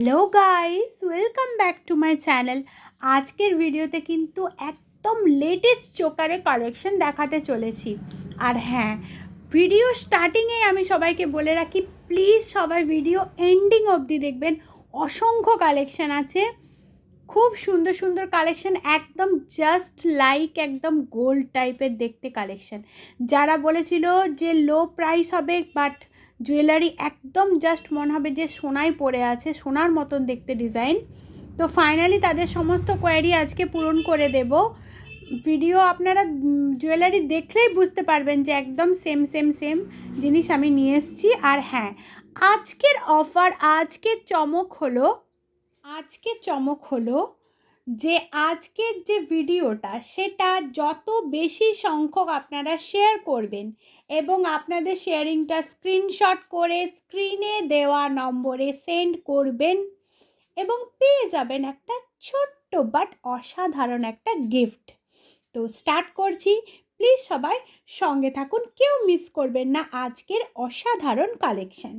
Hello guys welcome back to my channel আজকের ভিডিওতে কিন্তু একদম লেটেস্ট চোকারে কালেকশন দেখাতে চলেছি। আর হ্যাঁ ভিডিও স্টার্টিংয়ে আমি সবাইকে বলে রাখি প্লিজ সবাই ভিডিও এন্ডিং অবধি দেখবেন। অসংখ্য কালেকশন আছে। খুব সুন্দর সুন্দর কালেকশন একদম জাস্ট লাইক একদম গোল্ড টাইপের দেখতে কালেকশন যারা বলেছিল যে লো প্রাইস হবে বাট জুয়েলারি একদম জাস্ট মনে হবে যে সোনায় পড়ে আছে, সোনার মতন দেখতে ডিজাইন তো ফাইনালি তাদের সমস্ত কোয়ারি আজকে পূরণ করে দেব। ভিডিও আপনারা জুয়েলারি দেখলেই বুঝতে পারবেন যে একদম সেম সেম সেম জিনিস আমি নিয়ে এসেছি। আর হ্যাঁ আজকের অফার আজকের চমক হলো আজকে চমক হলো যে আজকের যে ভিডিওটা, সেটা যত বেশি সংখ্যক আপনারা শেয়ার করবেন এবং আপনাদের শেয়ারিংটা স্ক্রিনশট করে স্ক্রিনে দেওয়া নম্বরে সেন্ড করবেন এবং পেয়ে যাবেন একটা ছোট্ট বাট অসাধারণ একটা গিফট তো স্টার্ট করছি। প্লিজ সবাই সঙ্গে থাকুন, কেউ মিস করবেন না আজকের অসাধারণ কালেকশন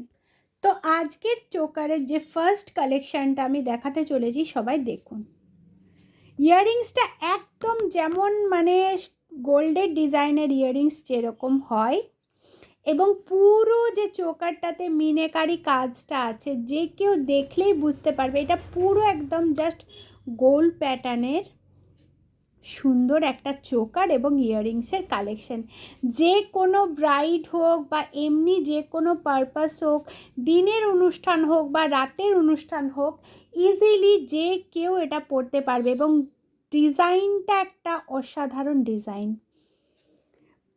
তো আজকের চোকারের যে ফার্স্ট কালেকশানটা আমি দেখাতে চলেছি, সবাই দেখুন। ইয়াররিংসটা একদম যেমন মানে গোল্ডের ডিজাইনের ইয়াররিংস যেরকম হয় এবং পুরো যে চোকারটাতে মিনেকারি কাজটা আছে, যে কেউ দেখলেই বুঝতে পারবে। এটা পুরো একদম জাস্ট গোল প্যাটার্নের সুন্দর একটা চোকার এবং ইয়াররিংসের কালেকশন। যে কোনো ব্রাইড হোক বা এমনি যে কোনো পারপাস হোক, দিনের অনুষ্ঠান হোক বা রাতের অনুষ্ঠান হোক ইজিলি যে কেউ এটা পরতে পারবে এবং ডিজাইনটা একটা অসাধারণ ডিজাইন।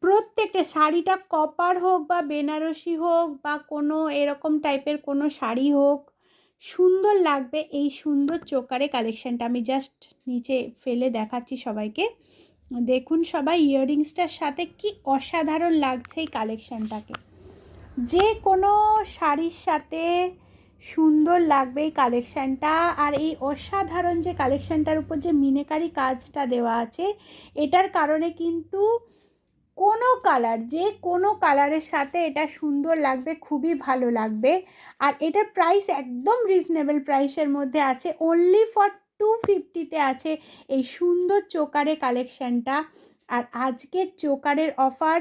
প্রত্যেকটা শাড়িটা কপার হোক বা বেনারসি হোক বা কোনো এরকম টাইপের কোনো শাড়ি হোক সুন্দর লাগবে এই সুন্দর চোকারে কালেকশানটা আমি জাস্ট নিচে ফেলে দেখাচ্ছি সবাইকে। দেখুন সবাই ইয়াররিংসটার সাথে কি অসাধারণ লাগছে এই কালেকশানটাকে যে কোনো শাড়ির সাথে সুন্দর লাগবে এই কালেকশানটা আর এই অসাধারণ যে কালেকশানটার উপর যে মিনেকারি কাজটা দেওয়া আছে, এটার কারণে কিন্তু কোনো কালার যে কোনো কালারের সাথে এটা সুন্দর লাগবে, খুবই ভালো লাগবে। আর এটার প্রাইস একদম রিজনেবল প্রাইসের মধ্যে আছে। অনলি ফর টু ফিফটিতে আছে এই সুন্দর চোকারে কালেকশানটা আর আজকের চোকারের অফার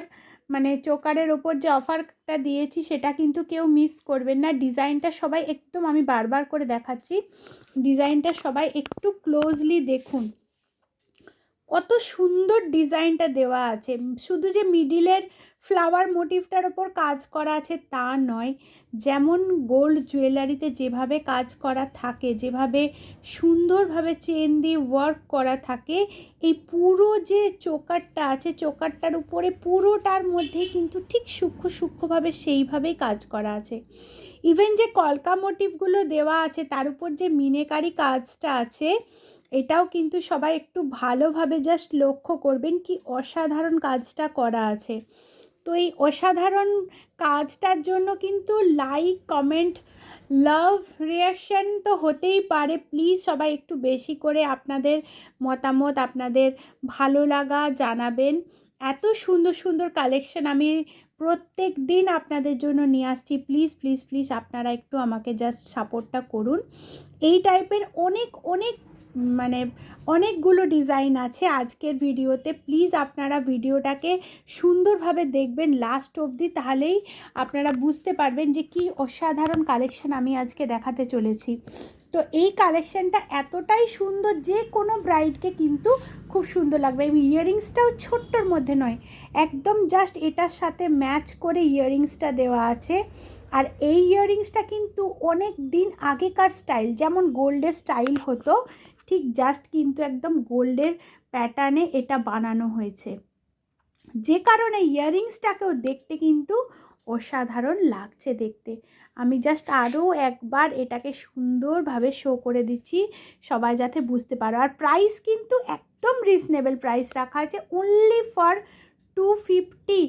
মানে চোকারের ওপর যে অফারটা দিয়েছি, সেটা কিন্তু কেউ মিস করবেন না। ডিজাইনটা সবাই একদম আমি বারবার করে দেখাচ্ছি। ডিজাইনটা সবাই একটু ক্লোজলি দেখুন। কত সুন্দর ডিজাইনটা দেওয়া আছে। শুধু যে মিডিলের ফ্লাওয়ার মোটিভটার ওপর কাজ করা আছে তা নয়, যেমন গোল্ড জুয়েলারিতে যেভাবে কাজ করা থাকে, যেভাবে সুন্দরভাবে চেন দিয়ে ওয়ার্ক করা থাকে, এই পুরো যে চোকারটা আছে চোকারটার উপরে পুরোটার মধ্যে কিন্তু ঠিক সূক্ষ্ম সূক্ষ্মভাবে সেইভাবেই কাজ করা আছে। ইভেন যে কলকা মোটিভগুলো দেওয়া আছে, তার উপর যে মিনেকারি কাজটা আছে এটাও কিন্তু সবাই একটু ভালোভাবে জাস্ট লক্ষ্য করবেন কি অসাধারণ কাজটা করা আছে। তো এই অসাধারণ কাজটার জন্য কিন্তু লাইক কমেন্ট লাভ রিয়াকশান তো হতেই পারে। প্লিজ সবাই একটু বেশি করে আপনাদের মতামত, আপনাদের ভালো লাগা জানাবেন। এত সুন্দর সুন্দর কালেকশন আমি প্রত্যেক দিন আপনাদের জন্য নিয়ে আসছি। প্লিজ প্লিজ প্লিজ আপনারা একটু আমাকে জাস্ট সাপোর্টটা করুন। এই টাইপের অনেক অনেক মানে অনেকগুলো ডিজাইন আছে আজকের ভিডিওতে। প্লিজ আপনারা ভিডিওটাকে সুন্দরভাবে দেখবেন লাস্ট অবধি, তাহলেই আপনারা বুঝতে পারবেন যে কি অসাধারণ কালেকশন আমি আজকে দেখাতে চলেছি। তো এই কালেকশানটা এতটাই সুন্দর যে কোনো ব্রাইডকে কিন্তু খুব সুন্দর লাগবে। এই ইয়াররিংসটাও ছোট্টর মধ্যে নয়, একদম জাস্ট এটার সাথে ম্যাচ করে ইয়াররিংসটা দেওয়া আছে। আর এই ইয়াররিংসটা কিন্তু অনেক দিন আগেকার স্টাইল যেমন গোল্ডের স্টাইল হতো, ঠিক জাস্ট কিন্তু একদম গোল্ডের প্যাটার্নে এটা বানানো হয়েছে। যে কারণে ইয়াররিংসটাকেও দেখতে কিন্তু অসাধারণ লাগছে দেখতে। আমি জাস্ট আরও একবার এটাকে সুন্দরভাবে শো করে দিচ্ছি, সবাই যাতে বুঝতে পারো। আর প্রাইস কিন্তু একদম রিজনেবল প্রাইস রাখা আছে অনলি ফর টু ফিফটি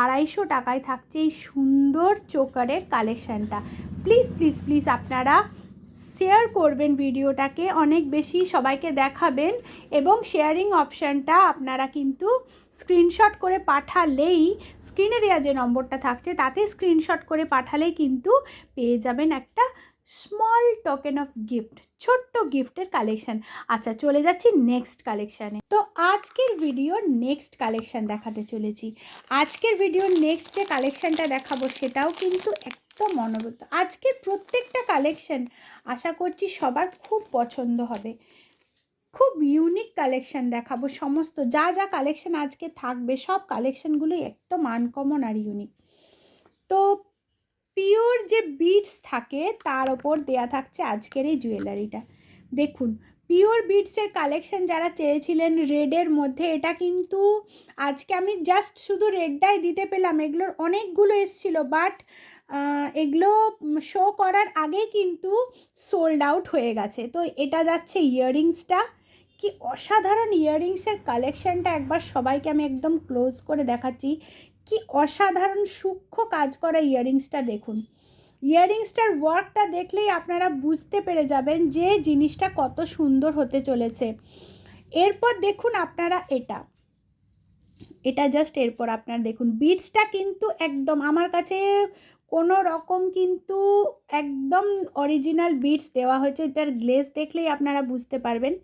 আড়াইশো টাকায় থাকছে এই সুন্দর চোকারের কালেকশানটা প্লিজ প্লিজ প্লিজ আপনারা শেয়ার করবেন ভিডিওটাকে, অনেক বেশি সবাইকে দেখাবেন এবং শেয়ারিং অপশানটা আপনারা কিন্তু স্ক্রিনশট করে পাঠালেই স্ক্রিনে দেওয়া যে নম্বরটা থাকছে তাতে স্ক্রিনশট করে পাঠালেই কিন্তু পেয়ে যাবেন একটা স্মল টোকেন অফ গিফট ছোট্ট গিফটের কালেকশন আচ্ছা চলে যাচ্ছি নেক্সট কালেকশানে তো আজকের ভিডিও নেক্সট কালেকশান দেখাতে চলেছি। আজকের ভিডিও নেক্সট যে কালেকশানটা দেখাবো, সেটাও কিন্তু একদম মনোরত আজকের প্রত্যেকটা কালেকশন আশা করছি সবার খুব পছন্দ হবে। খুব ইউনিক কালেকশন দেখাবো সমস্ত। যা যা কালেকশান আজকে থাকবে, সব কালেকশানগুলোই একদম আনকমন আর ইউনিক তো পিওর যে বিটস থাকে, তার ওপর দেয়া থাকছে আজকের এই জুয়েলারিটা। দেখুন, পিওর বিটসের কালেকশন যারা চেয়েছিলেন রেডের মধ্যে, এটা কিন্তু আজকে আমি জাস্ট শুধু রেডটাই দিতে পেলাম। এগুলোর অনেকগুলো এসছিল, বাট এগুলো শো করার আগে কিন্তু সোল্ড আউট হয়ে গেছে। তো এটা যাচ্ছে ইয়াররিংসটা কি অসাধারণ ইয়াররিংসের কালেকশানটা একবার সবাইকে আমি একদম ক্লোজ করে দেখাচ্ছি। কি অসাধারণ সূক্ষ্ম কাজ করা ইয়াররিংসটা দেখুন। ইয়াররিংসটার ওয়ার্কটা দেখলেই আপনারা বুঝতে পেরে যাবেন যে জিনিসটা কত সুন্দর হতে চলেছে। এরপর দেখুন আপনারা এটা। এটা জাস্ট এরপর আপনারা দেখুন বিটসটা কিন্তু একদম, আমার কাছে কোনো রকম কিন্তু একদম অরিজিনাল বিটস দেওয়া হয়েছে, এটার গ্লেজ দেখলেই আপনারা বুঝতে পারবেন।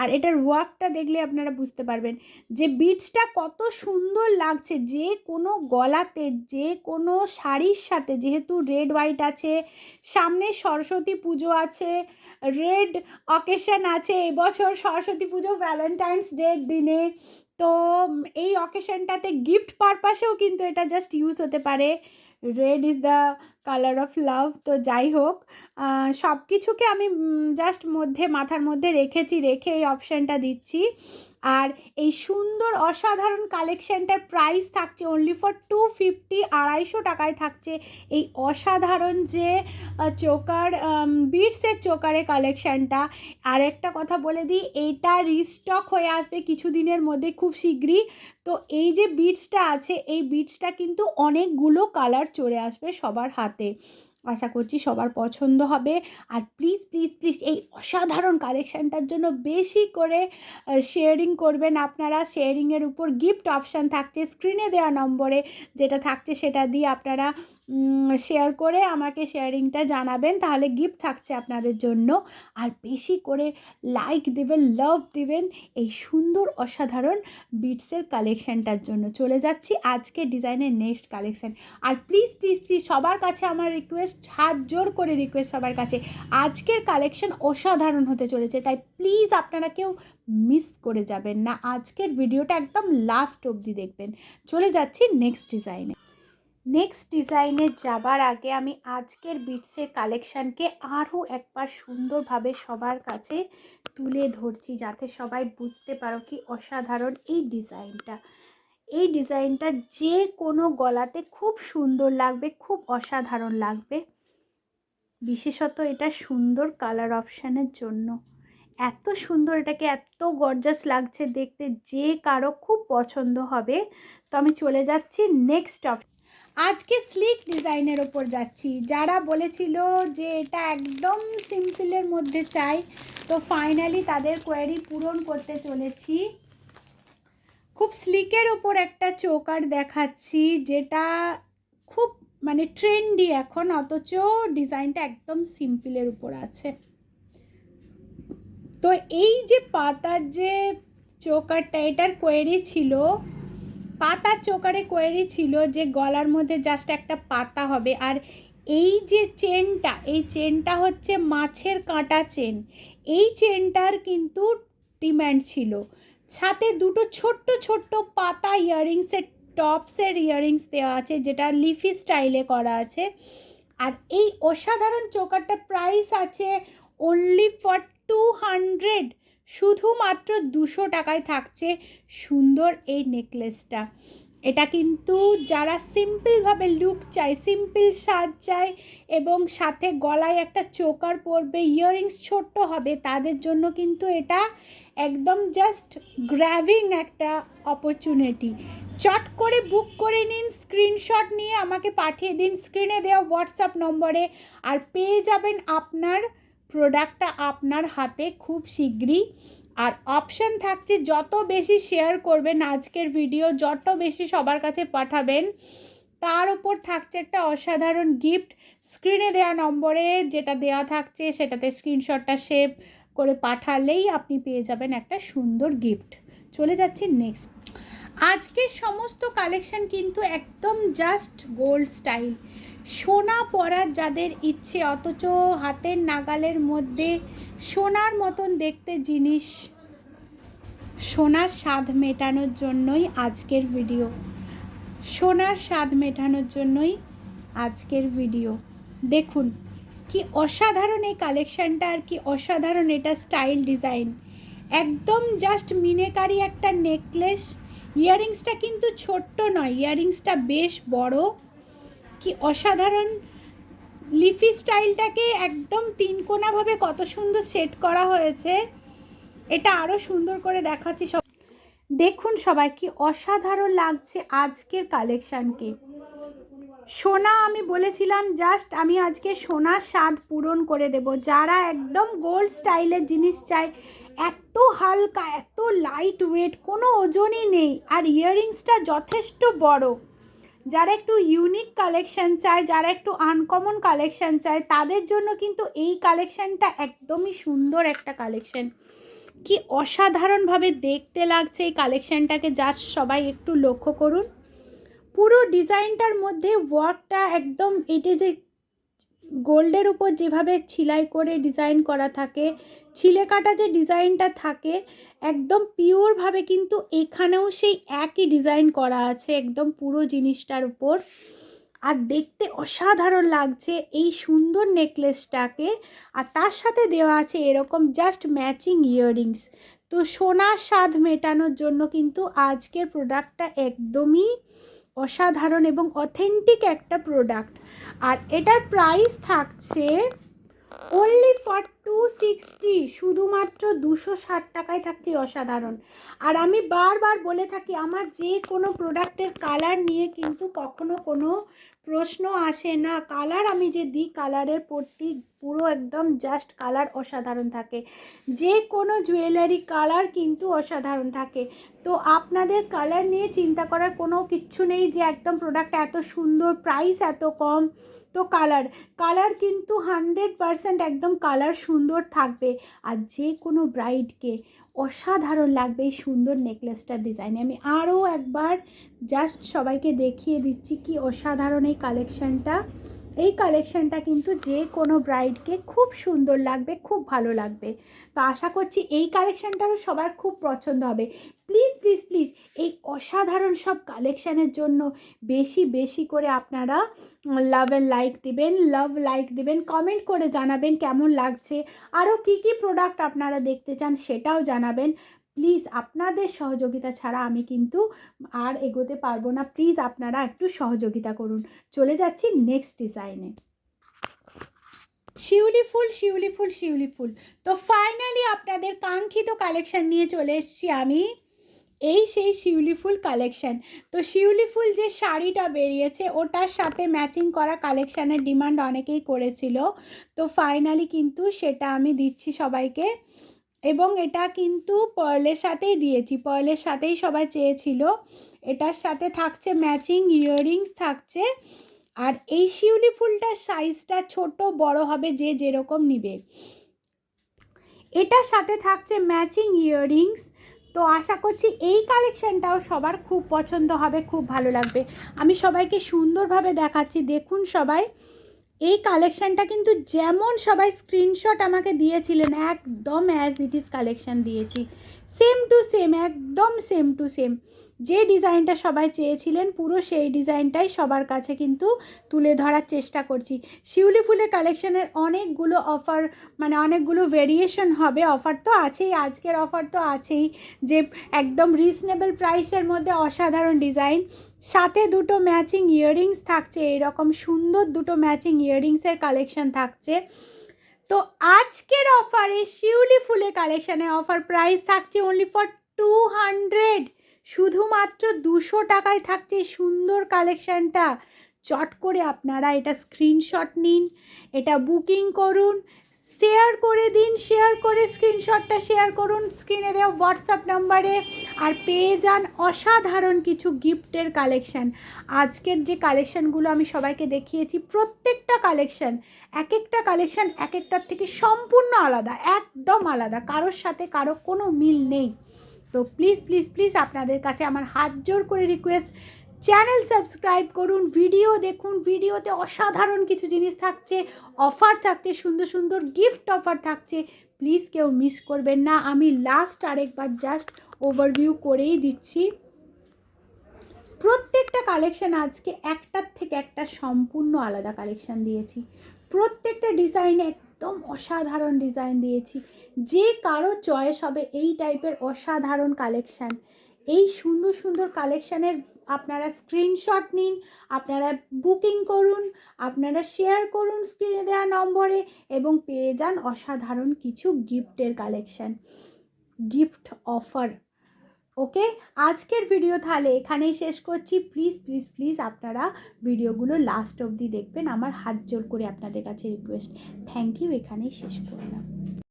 আর এটার ওয়ার্কটা দেখলে আপনারা বুঝতে পারবেন যে বিটসটা কত সুন্দর লাগছে। যে কোনো গলাতে, যে কোনো শাড়ির সাথে, যেহেতু রেড হোয়াইট আছে, সামনে সরস্বতী পুজো আছে রেড অকেশন আছে, এবছর সরস্বতী পুজো ভ্যালেন্টাইন্স ডের দিনে। তো এই অকেশনটাতে গিফট পারপাসেও কিন্তু এটা জাস্ট ইউজ হতে পারে। Red is the colour of love তো যাই হোক সব কিছুকে আমি জাস্ট মধ্যে, মাথার মধ্যে রেখেছি, রেখে এই অপশানটা দিচ্ছি। আর এই সুন্দর, অসাধারণ কালেকশানটার প্রাইস থাকছে অনলি ফর টু ফিফটি আড়াইশো টাকায় থাকছে। এই অসাধারণ যে চোকার বিটসের চোকারে কালেকশানটা আর একটা কথা বলে দিই এইটা রিস্টক হয়ে আসবে কিছু দিনের মধ্যে খুব শীঘ্রই। তো এই যে বিটসটা আছে, এই বিটসটা কিন্তু অনেকগুলো কালার চলে আসবে সবার হাতে। আশা করছি সবার পছন্দ হবে। আর প্লিজ প্লিজ প্লিজ এই অসাধারণ কালেকশানটার জন্য বেশি করে শেয়ারিং করবেন আপনারা। শেয়ারিংয়ের উপর গিফট অপশান থাকছে স্ক্রিনে দেওয়া নম্বরে। যেটা থাকছে সেটা দিয়ে আপনারা শেয়ার করে আমাকে শেয়ারিংটা জানাবেন, তাহলে গিফট থাকছে আপনাদের জন্য। আর বেশি করে লাইক দেবেন লাভ দেবেন, এই সুন্দর অসাধারণ বিটসের কালেকশানটার জন্য। চলে যাচ্ছি আজকে ডিজাইনের নেক্সট কালেকশান আর প্লিজ প্লিজ প্লিজ সবার কাছে আমার রিকোয়েস্ট হাত জোর করে রিকোয়েস্ট সবার কাছে। আজকের কালেকশান অসাধারণ হতে চলেছে, তাই প্লিজ আপনারা কেউ মিস করে যাবেন না। আজকের ভিডিওটা একদম লাস্ট অবধি দেখবেন। চলে যাচ্ছি নেক্সট ডিজাইনে নেক্সট ডিজাইনে যাবার আগে আমি আজকের বিটসের কালেকশানকে আরও একবার সুন্দরভাবে সবার কাছে তুলে ধরছি, যাতে সবাই বুঝতে পারো কি অসাধারণ এই ডিজাইনটা এই ডিজাইনটা যে কোনো গলাতে খুব সুন্দর লাগবে, খুব অসাধারণ লাগবে। বিশেষত এটা সুন্দর কালার অপশানের জন্য। এত সুন্দর, এটাকে এত গর্জাস লাগছে দেখতে যে কারও খুব পছন্দ হবে। তো আমি চলে যাচ্ছি নেক্সট অপশন আজকে স্লিক ডিজাইনের ওপর যাচ্ছি। যারা বলেছিল যে এটা একদম সিম্পলের মধ্যে চাই, তো ফাইনালি তাদের কোয়ারি পূরণ করতে চলেছি। খুব স্লিকের ওপর একটা চোকার দেখাচ্ছি, যেটা খুব মানে ট্রেন্ডি এখন, অথচ ডিজাইনটা একদম সিম্পলের উপর আছে। তো এই যে পাতার যে চোকারটা, এটার কোয়েরি ছিল পাতার চোকারে কোয়েরি ছিল যে গলার মধ্যে জাস্ট একটা পাতা হবে। আর এই যে চেনটা, এই চেনটা হচ্ছে মাছের কাঁটা চেন। এই চেনটার কিন্তু ডিম্যান্ড ছিল। সাথে দুটো ছোট্ট ছোট্ট পাতা ইয়াররিংসের টপসের ইয়াররিংস দেওয়া আছে, যেটা লিফি স্টাইলে করা আছে। আর এই অসাধারণ চোকারটার প্রাইস আছে অনলি ফর টু হান্ড্রেড শুধুমাত্র দুশো টাকায় থাকছে সুন্দর এই নেকলেসটা। এটা কিন্তু যারা সিম্পলভাবে লুক চায়, সিম্পল সাজ চায় এবং সাথে গলায় একটা চোকার পরবে, ইয়াররিংস ছোট্ট হবে, তাদের জন্য কিন্তু এটা একদম জাস্ট গ্র্যাভিং একটা অপরচুনিটি চট করে বুক করে নিন স্ক্রিনশট নিয়ে আমাকে পাঠিয়ে দিন স্ক্রিনে দেওয়া হোয়াটসঅ্যাপ নম্বরে, আর পেয়ে যাবেন আপনার প্রোডাক্টটা আপনার হাতে খুব শীঘ্রই। আর অপশান থাকছে যত বেশি শেয়ার করবেন আজকের ভিডিও যত বেশি সবার কাছে পাঠাবেন, তার ওপর থাকছে একটা অসাধারণ গিফট স্ক্রিনে দেওয়া নম্বরে যেটা দেওয়া থাকছে, সেটাতে স্ক্রিনশটটা সেভ করে পাঠালেই আপনি পেয়ে যাবেন একটা সুন্দর গিফট চলে যাচ্ছি নেক্সট আজকের সমস্ত কালেকশন কিন্তু একদম জাস্ট গোল্ড স্টাইল সোনা পরার যাদের ইচ্ছে, অথচ হাতের নাগালের মধ্যে সোনার মতন দেখতে জিনিস, সোনার স্বাদ মেটানোর জন্যই আজকের ভিডিও। সোনার স্বাদ মেটানোর জন্যই আজকের ভিডিও। দেখুন, কি অসাধারণ এই কালেকশানটা আর কি অসাধারণ এটা স্টাইল ডিজাইন। একদম জাস্ট মিনেকারি একটা নেকলেস, ইয়াররিংসটা কিন্তু ছোট্ট নয়, ইয়াররিংসটা বেশ বড়। কি অসাধারণ লিফি স্টাইলটাকে একদম তিনকোনাভাবে কত সুন্দর সেট করা হয়েছে। এটা আরও সুন্দর করে দেখাচ্ছি সব দেখুন সবাই কি অসাধারণ লাগছে আজকের কালেকশানকে। সোনা, আমি বলেছিলাম জাস্ট আমি আজকে সোনার স্বাদ পূরণ করে দেব। যারা একদম গোল্ড স্টাইলের জিনিস চায়, এত হালকা, এত লাইট ওয়েট কোনো ওজনই নেই। আর ইয়াররিংসটা যথেষ্ট বড়। যারা একটু ইউনিক কালেকশান চায়, যারা একটু আনকমন কালেকশান চায়, তাদের জন্য কিন্তু এই কালেকশানটা একদমই সুন্দর একটা কালেকশান কি অসাধারণভাবে দেখতে লাগছে এই কালেকশানটাকে যা সবাই একটু লক্ষ্য করুন। পুরো ডিজাইনটার মধ্যে ওয়ার্কটা একদম, এটি যে গোল্ডের উপর যেভাবে ছিলাই করে ডিজাইন করা থাকে, ছিলে কাটা যে ডিজাইনটা থাকে, একদম পিওরভাবে কিন্তু এখানেও সেই একই ডিজাইন করা আছে একদম পুরো জিনিসটার উপর। আর দেখতে অসাধারণ লাগছে এই সুন্দর নেকলেসটাকে। আর তার সাথে দেওয়া আছে এরকম জাস্ট ম্যাচিং ইয়াররিংস তো সোনার স্বাদ মেটানোর জন্য কিন্তু আজকের প্রোডাক্টটা একদমই অসাধারণ এবং অথেন্টিক একটা প্রোডাক্ট আর এটার প্রাইস থাকছে অনলি ফর টু সিক্সটি শুধুমাত্র দুশো ষাট টাকায় থাকছে অসাধারণ। আর আমি বারবার বলে থাকি, আমার যে কোনো প্রোডাক্টের কালার নিয়ে কিন্তু কখনো কোনো প্রশ্ন আসে না। কালার আমি যে দিই কালারের পট্টি পুরো একদম জাস্ট কালার অসাধারণ থাকে। যে কোনো জুয়েলারি কালার কিন্তু অসাধারণ থাকে। তো আপনাদের কালার নিয়ে চিন্তা করার কোনো কিচ্ছু নেই যে একদম প্রোডাক্ট এত সুন্দর প্রাইস এত কম। তো কালার কালার কিন্তু হান্ড্রেড পারসেন্ট একদম কালার সুন্দর থাকবে। আর যে কোনো ব্রাইডকে অসাধারণ লাগবে এই সুন্দর নেকলেসটার ডিজাইনে আমি আরও একবার জাস্ট সবাইকে দেখিয়ে দিচ্ছি কি অসাধারণ এই কালেকশানটা এই কালেকশানটা কিন্তু যে কোনো ব্রাইডকে খুব সুন্দর লাগবে, খুব ভালো লাগবে। তো আশা করছি এই কালেকশানটারও সবার খুব পছন্দ হবে। প্লিজ প্লিজ প্লিজ এই অসাধারণ সব কালেকশানের জন্য বেশি বেশি করে আপনারা লাভ অ্যান্ড লাইক দিবেন লাভ লাইক দিবেন কমেন্ট করে জানাবেন কেমন লাগছে। আরও কি কি প্রোডাক্ট আপনারা দেখতে চান সেটাও জানাবেন। প্লিজ আপনাদের সহযোগিতা ছাড়া আমি কিন্তু আর এগোতে পারব না। প্লিজ আপনারা একটু সহযোগিতা করুন। চলে যাচ্ছি নেক্সট ডিজাইনে শিউলি ফুল শিউলি ফুল শিউলি ফুল। তো ফাইনালি আপনাদের কাঙ্ক্ষিত কালেকশান নিয়ে চলে এসেছি আমি। এই সেই শিউলি ফুল কালেকশান তো শিউলি ফুল যে শাড়িটা বেরিয়েছে, ওটার সাথে ম্যাচিং করা কালেকশানের ডিমান্ড অনেকেই করেছিল। তো ফাইনালি কিন্তু সেটা আমি দিচ্ছি সবাইকে। এবং এটা কিন্তু পার্লের সাথেই দিয়েছি। পার্লের সাথেই সবাই চেয়েছিল। এটার সাথে থাকছে ম্যাচিং ইয়াররিংস থাকছে। আর এই শিউলি ফুলটার সাইজটা ছোট, বড় হবে যে যেরকম নিবে। এটার সাথে থাকছে ম্যাচিং ইয়াররিংস তো আশা করছি এই কালেকশানটাও সবার খুব পছন্দ হবে, খুব ভালো লাগবে। আমি সবাইকে সুন্দরভাবে দেখাচ্ছি। দেখুন সবাই। এই কালেকশানটা কিন্তু যেমন সবাই স্ক্রিনশট আমাকে দিয়েছিলেন, একদম অ্যাজ ইট ইজ কালেকশান দিয়েছি। সেম টু সেম একদম সেম টু সেম যে ডিজাইনটা সবাই চেয়েছিলেন, পুরো সেই ডিজাইনটাই সবার কাছে কিন্তু তুলে ধরার চেষ্টা করছি। শিউলি ফুলের কালেকশানের অনেকগুলো অফার মানে অনেকগুলো ভেরিয়েশন হবে। অফার তো আছেই, আজকের অফার তো আছেই যে একদম রিজনেবল প্রাইসের মধ্যে অসাধারণ ডিজাইন সাথে দুটো ম্যাচিং ইয়াররিংস থাকছে, এরকম সুন্দর দুটো ম্যাচিং ইয়াররিংসের কালেকশান থাকছে। তো আজকের অফারে শিউলি ফুলের কালেকশানে অফার প্রাইস থাকছে অনলি ফর টু হান্ড্রেড শুধুমাত্র দুশো টাকায় থাকছে সুন্দর কালেকশানটা। চট করে আপনারা এটা স্ক্রিনশট নিন, এটা বুকিং করুন শেয়ার করে দিন শেয়ার করে স্ক্রিনশটটা শেয়ার করুন স্ক্রিনে দেওয়া হোয়াটসঅ্যাপ নাম্বারে আর পেয়ে যান অসাধারণ কিছু গিফটের কালেকশান আজকের যে কালেকশানগুলো আমি সবাইকে দেখিয়েছি, প্রত্যেকটা কালেকশান এক একটা কালেকশান এক একটার থেকে সম্পূর্ণ আলাদা, একদম আলাদা, কারোর সাথে কারও কোনো মিল নেই। তো প্লিজ প্লিজ প্লিজ আপনাদের কাছে আমার হাত জোর করে রিকোয়েস্ট চ্যানেল সাবস্ক্রাইব করুন ভিডিও দেখুন ভিডিওতে অসাধারণ কিছু জিনিস থাকছে অফার থাকছে, সুন্দর সুন্দর গিফট অফার থাকছে। প্লিজ কেউ মিস করবেন না, আমি লাস্ট আরেকবার জাস্ট ওভারভিউ করেই দিচ্ছি। প্রত্যেকটা কালেকশান আজকে একটার থেকে একটা সম্পূর্ণ আলাদা কালেকশান দিয়েছি। প্রত্যেকটা ডিজাইন একদম অসাধারণ ডিজাইন দিয়েছি। যে কারও চয়েস হবে এই টাইপের অসাধারণ কালেকশান এই সুন্দর সুন্দর কালেকশানের আপনারা স্ক্রিনশট নিন, আপনারা বুকিং করুন, আপনারা শেয়ার করুন স্ক্রিনে দেওয়া নম্বরে এবং পেয়ে যান অসাধারণ কিছু গিফটের কালেকশান গিফট অফার ওকে আজকের ভিডিও তাহলে এখানেই শেষ করছি। প্লিজ প্লিজ প্লিজ আপনারা ভিডিওগুলো লাস্ট অবধি দেখবেন। আমার হাত জোর করে আপনাদের কাছে রিকোয়েস্ট থ্যাংক ইউ এখানেই শেষ করলাম।